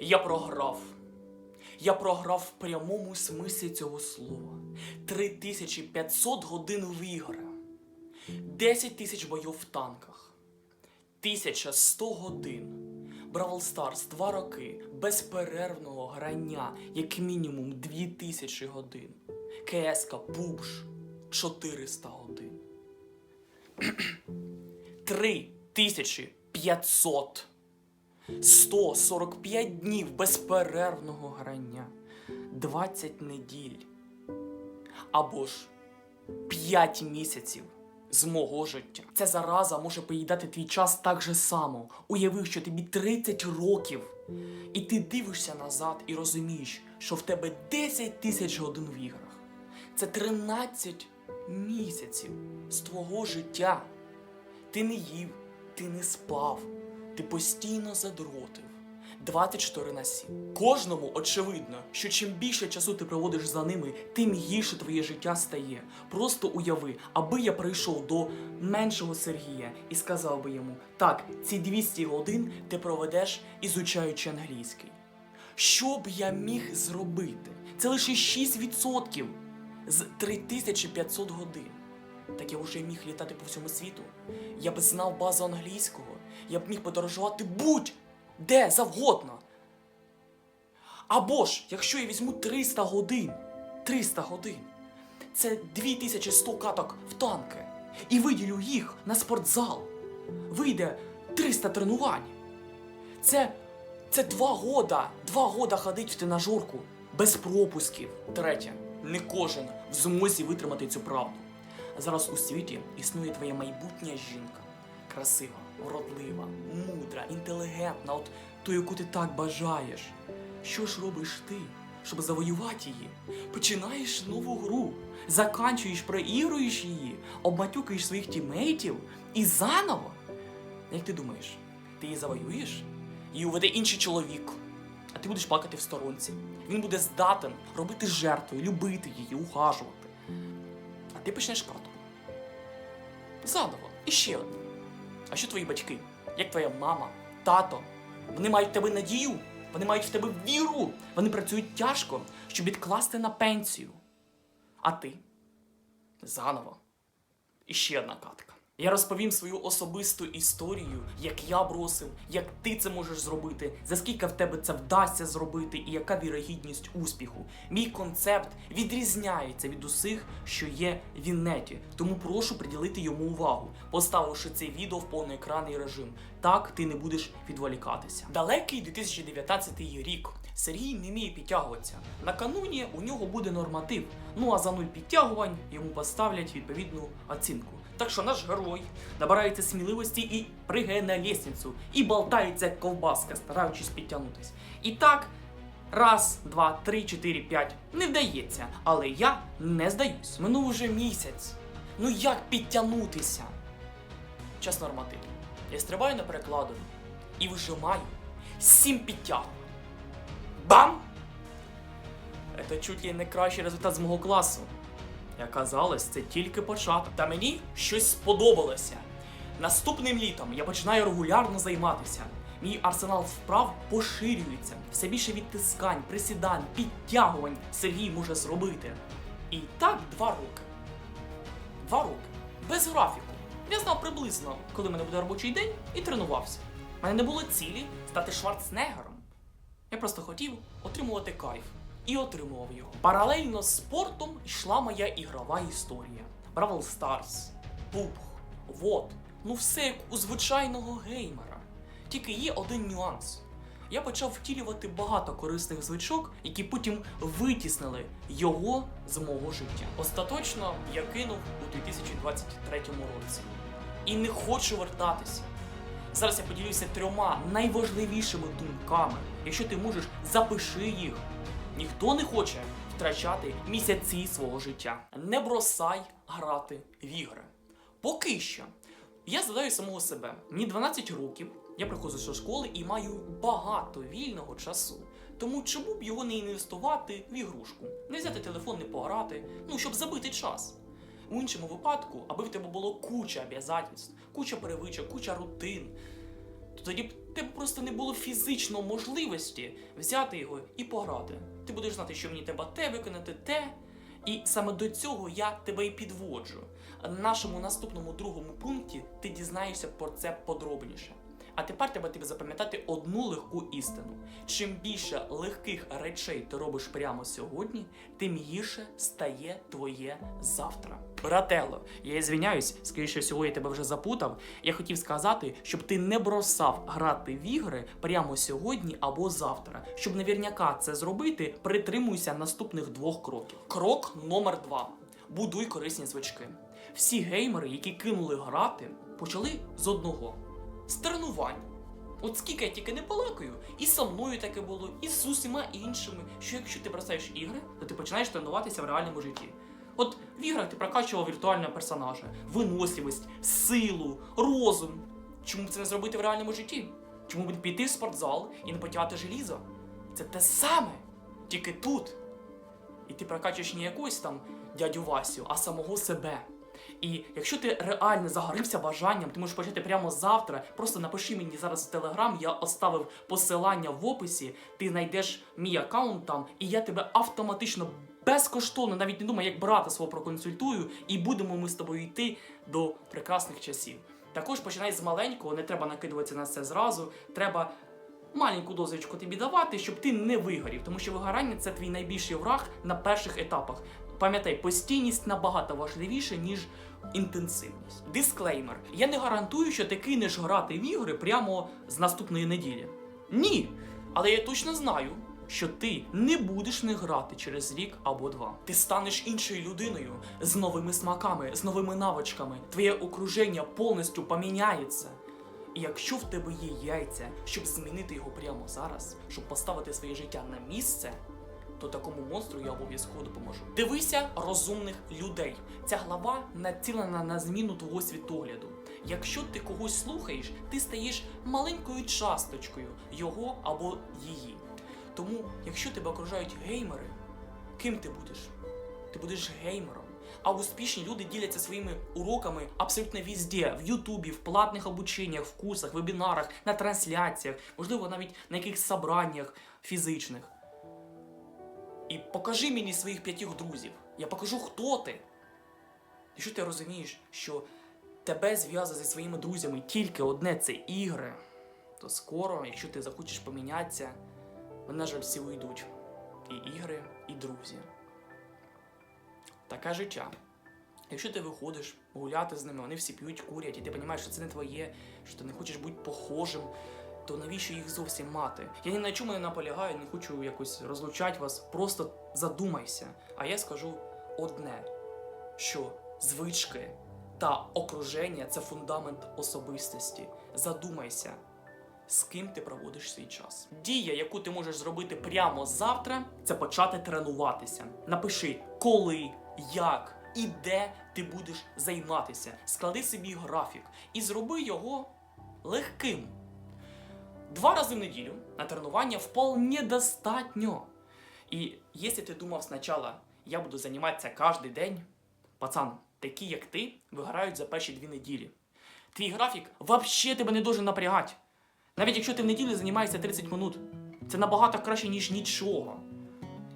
Я програв. Я програв в прямому смислі цього слова. 3500 годин в ігри. 10 тисяч бойов в танках. 1100 годин. Бравл Старс 2 роки безперервного грання, як мінімум 2000 годин. КСК Пубш 400 годин. 3500 145 днів безперервного грання, 20 неділь або ж 5 місяців з мого життя. Ця зараза може поїдати твій час так же само. Уяви, що тобі 30 років, і ти дивишся назад і розумієш, що в тебе 10 тисяч годин в іграх. Це 13 місяців з твого життя. Ти не їв, ти не спав, ти постійно задротив. 24 на 7. Кожному очевидно, що чим більше часу ти проводиш за ними, тим гірше твоє життя стає. Просто уяви, аби я прийшов до меншого Сергія і сказав би йому: так, ці 200 годин ти проведеш ізучаючи англійський. Що б я міг зробити? Це лише 6% з 3500 годин. Так я вже міг літати по всьому світу. Я б знав базу англійського, я б міг подорожувати будь-де завгодно. Або ж, якщо я візьму 300 годин, 300 годин, це 2100 каток в танки, і виділю їх на спортзал, вийде 300 тренувань. Це, це два года, два года ходить в тренажерку без пропусків. Третє, не кожен в змозі витримати цю правду. Зараз у світі існує твоя майбутня жінка. Красива, вродлива, мудра, інтелігентна, от ту, яку ти так бажаєш. Що ж робиш ти, щоб завоювати її? Починаєш нову гру, заканчуєш, проігруєш її, обматюкаєш своїх тімейтів і заново. Як ти думаєш, ти її завоюєш? Її уведе інший чоловік, а ти будеш плакати в сторонці. Він буде здатен робити жертвою, любити її, ухажувати. А ти почнеш карту. Заново. І ще одне. А що твої батьки? Як твоя мама, тато? Вони мають в тебе надію, вони мають в тебе віру. Вони працюють тяжко, щоб відкласти на пенсію. А ти? Заново. І ще одна катка. Я розповім свою особисту історію, як я бросив, як ти це можеш зробити, за скільки в тебе це вдасться зробити, і яка вірогідність успіху. Мій концепт відрізняється від усіх, що є в інеті, тому прошу приділити йому увагу, поставивши це відео в повноекранний режим. Так ти не будеш відволікатися. Далекий 2019 рік. Сергій не вміє підтягуватися. Накануні у нього буде норматив. Ну а за нуль підтягувань йому поставлять відповідну оцінку. Так що наш герой набирається сміливості і пригає на лісницю і болтається як ковбаска, стараючись підтягнутись. І так, раз, два, три, чотири, п'ять. Не вдається. Але я не здаюсь. Минув уже місяць. Ну як підтягнутися? Час нормативу. Я стрибаю на перекладину і вижимаю сім підтягувань. Бам! Це чуть ли не кращий результат з мого класу. Як казалось, це тільки початок. Та мені щось сподобалося. Наступним літом я починаю регулярно займатися. Мій арсенал вправ поширюється. Все більше відтискань, присідань, підтягувань Сергій може зробити. І так два роки. Два роки. Без графіку. Я знав приблизно, коли мене буде робочий день, і тренувався. У мене не було цілі стати Шварценеггером. Я просто хотів отримувати кайф. І отримував його. Паралельно з спортом йшла моя ігрова історія. Бравл Старс, PUBG, вот. Ну все як у звичайного геймера. Тільки є один нюанс. Я почав втілювати багато корисних звичок, які потім витіснили його з мого життя. Остаточно я кинув у 2023 році. І не хочу вертатися. Зараз я поділюся трьома найважливішими думками. Якщо ти можеш, запиши їх. Ніхто не хоче втрачати місяці свого життя. Не бросай грати в ігри. Поки що. Я задаю самого себе. Мені 12 років, я приходжу до школи і маю багато вільного часу. Тому чому б його не інвестувати в ігрушку? Не взяти телефон, не пограти, ну щоб забити час. У іншому випадку, аби в тебе було куча обов'язательств, куча привичок, куча рутин, то тоді б тебе просто не було фізичної можливості взяти його і пограти. Ти будеш знати, що мені треба те виконати, те. І саме до цього я тебе і підводжу. На нашому наступному другому пункті ти дізнаєшся про це подробніше. А тепер треба тобі запам'ятати одну легку істину: чим більше легких речей ти робиш прямо сьогодні, тим гірше стає твоє завтра. Брателло, я звіняюсь, скоріше всього, я тебе вже запутав. Я хотів сказати, щоб ти не бросав грати в ігри прямо сьогодні або завтра. Щоб навірняка це зробити, притримуйся наступних двох кроків. Крок номер два: будуй корисні звички. Всі геймери, які кинули грати, почали з одного з тренувань. От скільки я тільки не балакаю, і со мною таке було, і з усіма іншими, що якщо ти бросаєш ігри, то ти починаєш тренуватися в реальному житті. От в іграх ти прокачував віртуального персонажа, виносливість, силу, розум. Чому б це не зробити в реальному житті? Чому б не піти в спортзал і не потягати желізо? Це те саме, тільки тут. І ти прокачуєш не якусь там дядю Васю, а самого себе. І якщо ти реально загорився бажанням, ти можеш почати прямо завтра. Просто напиши мені зараз в телеграм, я оставив посилання в описі, ти знайдеш мій аккаунт там, і я тебе автоматично безкоштовно, навіть не думай, як брата свого проконсультую, і будемо ми з тобою йти до прекрасних часів. Також починай з маленького, не треба накидуватися на це зразу. Треба маленьку дозочку тобі давати, щоб ти не вигорів, тому що вигорання це твій найбільший враг на перших етапах. Пам'ятай, постійність набагато важливіше, ніж інтенсивність. Дисклеймер: я не гарантую, що ти кинеш грати в ігри прямо з наступної неділі. Ні. Але я точно знаю, що ти не будеш не грати через рік або два. Ти станеш іншою людиною з новими смаками, з новими навичками. Твоє окруження повністю поміняється. І якщо в тебе є яйця, щоб змінити його прямо зараз, щоб поставити своє життя на місце, то такому монстру я обов'язково допоможу. Дивися розумних людей. Ця глава націлена на зміну твого світогляду. Якщо ти когось слухаєш, ти стаєш маленькою часточкою його або її. Тому, якщо тебе окружають геймери, ким ти будеш? Ти будеш геймером. А успішні люди діляться своїми уроками абсолютно везде: в Ютубі, в платних обученнях, в курсах, вебінарах, на трансляціях, можливо, навіть на якихось собраннях фізичних. І покажи мені своїх п'ятьох друзів. Я покажу, хто ти. Якщо ти розумієш, що тебе зв'язує зі своїми друзями тільки одне це ігри, то скоро, якщо ти захочеш помінятися, вони, на жаль, всі уйдуть. І ігри, і друзі. Таке життя. Якщо ти виходиш гуляти з ними, вони всі п'ють, курять, і ти розумієш, що це не твоє, що ти не хочеш бути похожим, то навіщо їх зовсім мати? Я ні на чому не наполягаю, не хочу якось розлучати вас. Просто задумайся. А я скажу одне: що звички та окруження це фундамент особистості. Задумайся. З ким ти проводиш свій час? Дія, яку ти можеш зробити прямо завтра, це почати тренуватися. Напиши, коли, як і де ти будеш займатися. Склади собі графік і зроби його легким. Два рази в неділю на тренування вполне достатньо. І якщо ти думав спочатку, я буду займатися кожен день, пацан, такі як ти, виграють за перші дві неділі. Твій графік взагалі тебе не дуже напрягати. Навіть якщо ти в неділю займаєшся 30 минут, це набагато краще, ніж нічого.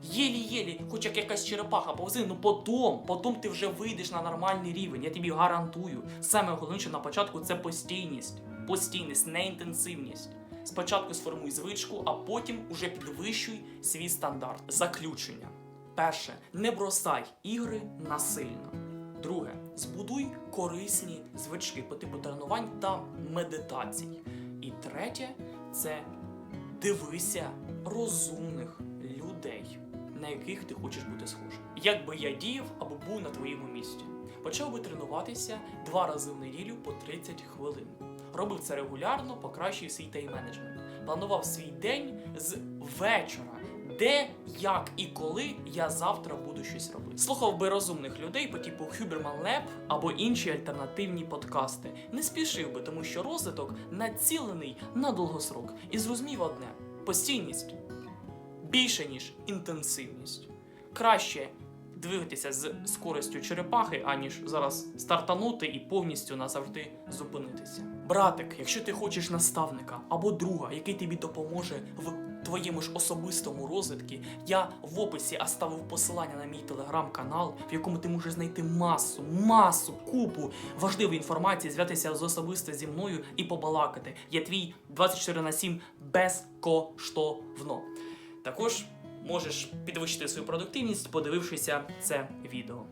Єлі-єлі, хоч як якась черепаха повзи, ну потом, потом ти вже вийдеш на нормальний рівень, я тобі гарантую. Саме головніше на початку це постійність. Постійність, не інтенсивність. Спочатку сформуй звичку, а потім уже підвищуй свій стандарт. Заключення. Перше, не бросай ігри насильно. Друге, збудуй корисні звички по типу тренувань та медитацій. І третє це дивися розумних людей, на яких ти хочеш бути схожим. Як би я діяв або був на твоєму місці. Почав би тренуватися два рази в неділю по 30 хвилин. Робив це регулярно, покращив свій тайм-менеджмент. Планував свій день з вечора, де, як і коли я завтра буду щось робити. Слухав би розумних людей по типу Huberman Lab або інші альтернативні подкасти. Не спішив би, тому що розвиток націлений на довгосрок. І зрозумів одне: постійність більше, ніж інтенсивність. Краще двигатися з скоростю черепахи, аніж зараз стартанути і повністю назавжди зупинитися. Братик, якщо ти хочеш наставника або друга, який тобі допоможе в твоєму ж особистому розвитку, я в описі оставив посилання на мій телеграм-канал, в якому ти можеш знайти масу, масу, купу важливої інформації, зв'язатися з особисто зі мною і побалакати. Я твій 24 на 7 безкоштовно. Також можеш підвищити свою продуктивність, подивившися це відео.